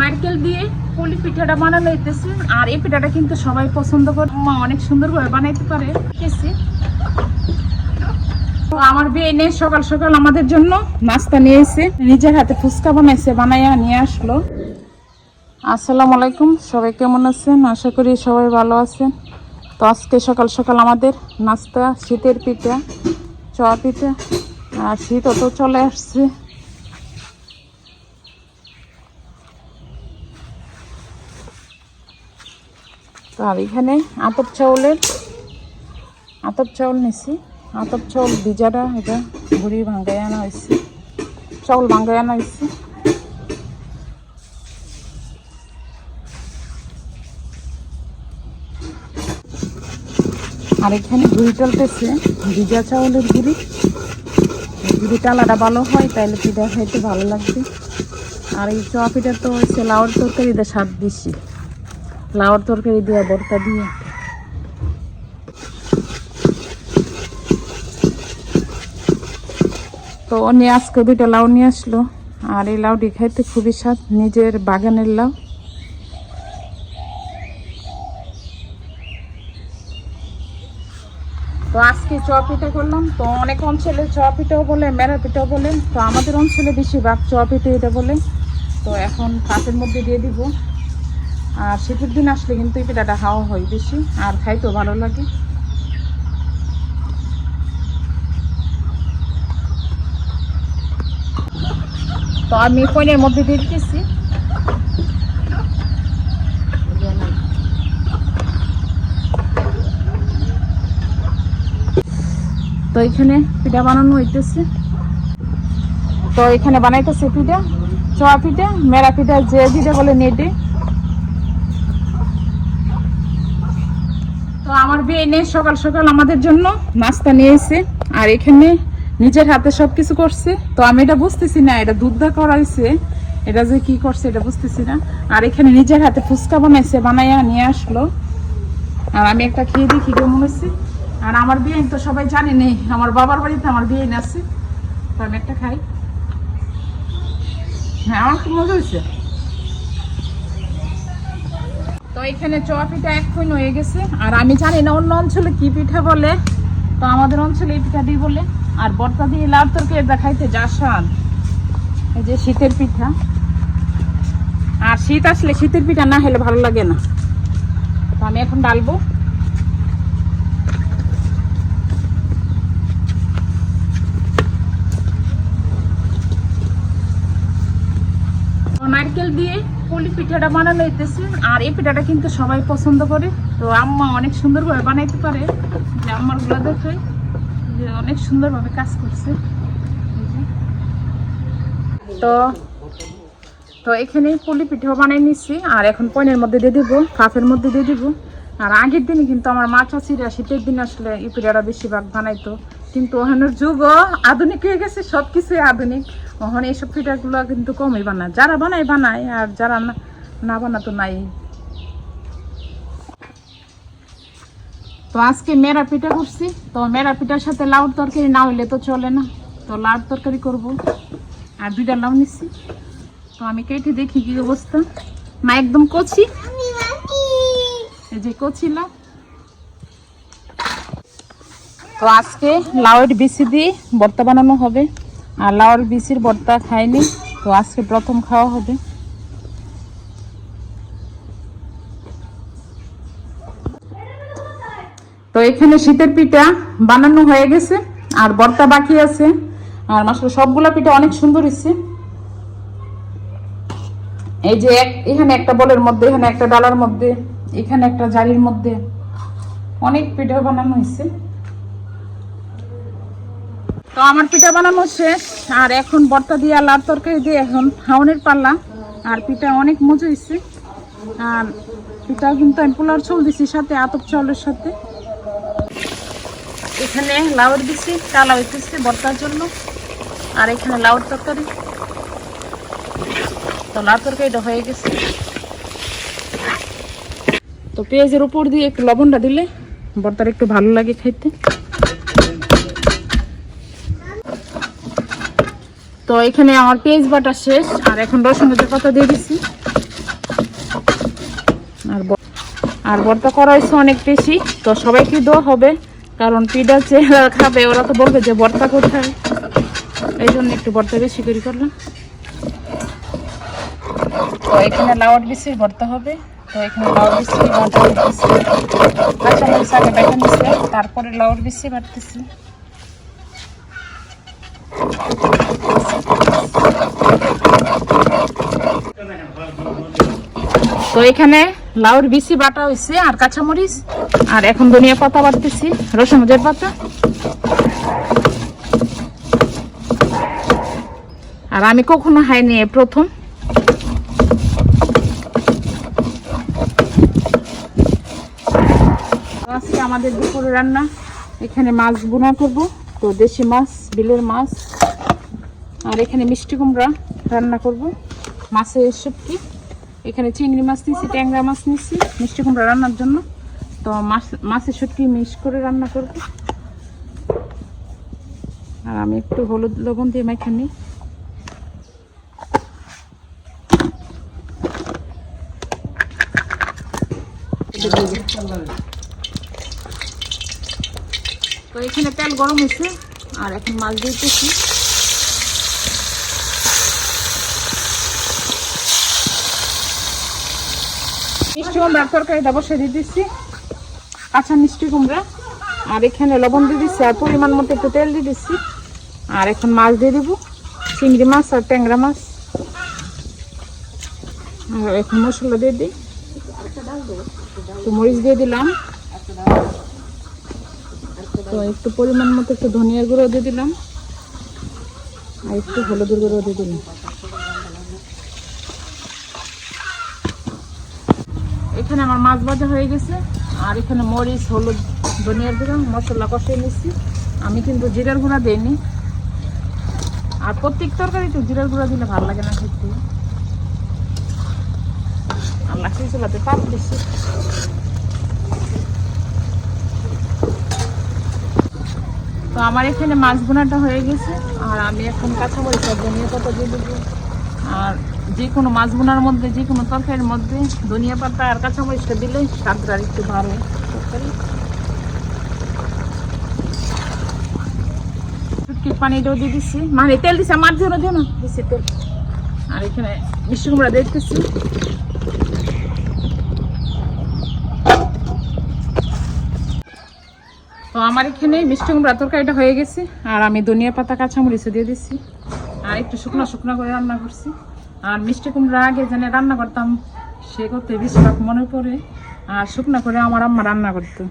নারকেল দিয়ে পুলি পিঠাটা বানানো হইতেছে। আর এই পিঠাটা কিন্তু সবাই পছন্দ করে। মা অনেক সুন্দরভাবে বানাইতে পারে। আমার বিয়ে এনে সকাল সকাল আমাদের জন্য নাস্তা নিয়ে এসে নিজের হাতে ফুচকা বানাইছে, বানাইয়া নিয়ে আসলো। আসসালামু আলাইকুম, সবাই কেমন আছেন? আশা করি সবাই ভালো আছেন। তো আজকে সকাল সকাল আমাদের নাস্তা, শীতের পিঠা, চ পিঠা। আর শীত অত চলে আসছে। তো আর এখানে আতপ চাউলের, আতপ চাউল নিছি। আতপ চাউল ভিজাটা এটা ঘুরি ভাঙ্গাই আনা হয়েছে। চাউল ভাঙ্গাই আনা হয়েছে। আর এখানে ঘুরি চলতেছে, ভিজা চাউলের ঘুরি যদি টালাটা ভালো হয় তাহলে পিঠা খাইতে ভালো লাগবে। আর এই চা পিঠা তো লাউর তরকারিতে স্বাদ বেশি লাউর তরকারি দিয়ে ভর্তা দিয়ে। তো উনি আজকে দুইটা লাউ নিয়ে আসলো, আর এই লাউটি খাইতে খুবই স্বাদ, নিজের বাগানের লাউ। তো আজকে চপ পিঠা করলাম, তো অনেক অঞ্চলে চপ পিঠাও বলে মেরা পিঠাও বলে তো আমাদের অঞ্চলে বেশিরভাগ চপ পিঠে এটা বলে। তো এখন কাপের মধ্যে দিয়ে দিব। আর শীতের দিন আসলে কিন্তু এই পিঠাটা খাওয়া হয় বেশি, আর খাইতেও ভালো লাগে। তো আমি কোনের মধ্যে দিয়ে দিতেছি। তো এখানে পিঠা বানানো হইতেছে। তো এখানে বানাইতেছে পিঠা চা পিঠা, মেরা পিঠা, যে পিঠা বলে নেটে আমার এনে সকাল সকাল আমাদের জন্য নাস্তা নিয়ে এসে আর এখানে নিজের হাতে সব কিছু করছে। তো আমি এটা বুঝতেছি না, এটা দুধ দা করা হয়েছে এটা যে কি করছে এটা বুঝতেছি না। আর এখানে নিজের হাতে ফুচকা বানাইছে, বানাইয়া নিয়ে আসলো। আর আমি একটা খেয়ে দেখি কেমন হয়েছে। আর আমার বিয়ে তো সবাই জানে নেই, আমার বাবার বাড়িতে আমার বিয়ে আছে। তো আমি একটা খাই। হ্যাঁ আমার খুব মজা হয়েছে তো এখানে চোয়া পিঠা এক্ষুনি হয়ে গেছে। আর আমি জানি না, অন্য অঞ্চলে কি পিঠা বলে। তো আমাদের অঞ্চলে এই পিঠাটি বলে। আর বর্তা দিয়ে লাউ তরকারি দেখাইতে যা এই যে শীতের পিঠা। আর শীত আসলে শীতের পিঠা না হলে ভালো লাগে না। তো আমি এখন ডালবো। নারকেল দিয়ে পুলি পিঠাটা বানানো হইতেছে। আর এই পিঠাটা কিন্তু সবাই পছন্দ করে। তো আম্মা অনেক সুন্দরভাবে বানাইতে পারে। যে আম্মারগুলো দেখে যে অনেক সুন্দরভাবে কাজ করছে। তো তো এখানে পুলি পিঠাও বানাই নিচ্ছি আর এখন পয়নের মধ্যে দিয়ে দিব কাপের মধ্যে দিয়ে দিব। আর আগের দিনে কিন্তু আমার মা চাষিরা শীতের দিন আসলে এই পিঠাটা বেশিরভাগ বানাইতো। কিন্তু ওখানের যুগও আধুনিক হয়ে গেছে সব কিছুই আধুনিক। ওখানে এইসব পিঠাগুলো কিন্তু কমই বানায়। যারা বানায় বানায়, আর যারা না না বানাতো নাই। তো আজকে মেরা পিঠা করছি। তো মেরা পিঠার সাথে লাউর তরকারি না হইলে তো চলে না। তো লাউর তরকারি করব। আর দুইটা লাউ নিচ্ছি তো আমি কেটে দেখি কি অবস্থা। মা একদম কচি। এই যে কচি লাউ। তো আজকে লাউয়ের বিচি দিয়ে ভর্তা বানানো হবে। আর লাউয়ের বিচির ভর্তা খাইনি, তো আজকে প্রথম খাওয়া হবে। তো এখানে শীতের পিঠা বানানো হয়ে গেছে, আর ভর্তা বাকি আছে, আর মাসলে সবগুলা পিঠা অনেক সুন্দর হয়েছে। এই যে এক এখানে একটা বলের মধ্যে, এখানে একটা ডালার মধ্যে, এখানে একটা জারির মধ্যে অনেক পিঠা বানানো হয়েছে। তো আমার পিঠা বানানো শেষ, আর এখন বর্তা দিয়ে লাল তরকারি দিয়ে এখন হাওনের পাল্লা, আর পিঠা অনেক মজা হয়েছে আর পিঠা কিন্তু আমি পোলার চল দিছি, সাথে আতপ চাউলের সাথে। এখানে লাউর দিছি, কালা হইতেছে বর্তার জন্য, আর এখানে লাউর তরকারি। তো লাউ তরকারিটা হয়ে গেছে। তো পেঁয়াজের উপর দিয়ে একটু লবণটা দিলে বর্তার একটু ভালো লাগে খাইতে। তো এখানে আমার পেঁয়াজ বাটা শেষ, আর এখন রসুন পাতা দিয়ে দিছি। আর আর বর্তা করা হয়েছে অনেক বেশি, তো সবাইকে দেওয়া হবে, কারণ পিডা চেহারা খাবে, ওরা তো বলবে যে বর্তা কোথায়। এই জন্য একটু বর্তা বেশি করি করলাম। তো এখানে লাউড বেশি ভরতে হবে। তো এখানে লাউড বেশি বাটা দিচ্ছি তারপরে লাউড বেশি বাড়তেছি তো এখানে লাউর বিসি বাটা হয়েছে আর কাঁচামরিচ। আর এখন ধনিয়া পাতা বাটতেছি রসুন মজের পাতা। আর আমি কখনো এই প্রথম। আমাদের দুপুরে রান্না। এখানে মাছ বোনা করব। তো দেশি মাছ, বিলের মাছ। আর এখানে মিষ্টি কুমড়া রান্না করব। মাছের শুটকি। এখানে চিংড়ি মাছ নিচ্ছি ট্যাংরা মাছ নিচ্ছি মিষ্টি কুমড়া রান্নার জন্য। তো মাছ মাছের শুটকি মিক্স করে রান্না করব। আর আমি একটু হলুদ লবণ দিয়ে মাইখা নিই। তো এখানে তেল গরম হয়েছে, আর এখন মাছ দিতেছি। মিষ্টি কুমড়ার তরকারিটা বসে দিয়ে দিচ্ছি কাঁচা মিষ্টি কুমড়া। আর এখানে লবণ দিয়ে দিচ্ছি আর পরিমাণ মতো একটু তেল দিয়ে দিচ্ছি আর এখন মাছ দিয়ে দেবো, চিংড়ি মাছ আর ট্যাংরা মাছ। আর এখন মশলা দিয়ে দিই। তো মরিচ দিয়ে দিলাম। তো একটু পরিমাণ মতো একটু ধনিয়ার গুঁড়ো দিয়ে দিলাম। আর একটু হলুদের গুঁড়ো দিয়ে দিলাম। এখানে আমার মাছ ভাজা হয়ে গেছে। আর এখানে মরিচ, হলুদ ধনিয়ার গুঁড়ো, মশলা কষিয়ে নিচ্ছি। আমি কিন্তু জিরার গুঁড়া দিইনি। আর প্রত্যেক তরকারিতে জিরার গুঁড়া দিলে ভালো লাগে না খেতে। তো আমার এখানে মাছ বোনাটা হয়ে গেছে। আর আমি এখন কাঁচামরিচ ধনিয়া পাতা দিয়ে দেবো। আর যে কোনো মাছ বোনার মধ্যে যে কোনো তরকারির মধ্যে ধনিয়া পাতা আর কাঁচামরিচটা দিলে স্বাদটা একটু ভালো তরকারি শুটকির পানিটাও দিয়ে দিচ্ছি। মানে তেল দিচ্ছে মাছ দিও না দিও না দিচ্ছি তেল। আর এখানে মিষ্টি কুমড়া দেখতেছি তো আমার এখানে মিষ্টি কুমড়া তরকারিটা হয়ে গেছে, আর আমি ধনিয়া পাতা, কাঁচামরিচও দিয়ে দিচ্ছি। আর একটু শুকনো শুকনো করে রান্না করছি। আর মিষ্টি কুমড়া আগে জানে রান্না করতাম, সে করতে বেশিরভাগ মনে পড়ে, আর শুকনো করে আমার আম্মা রান্না করতো।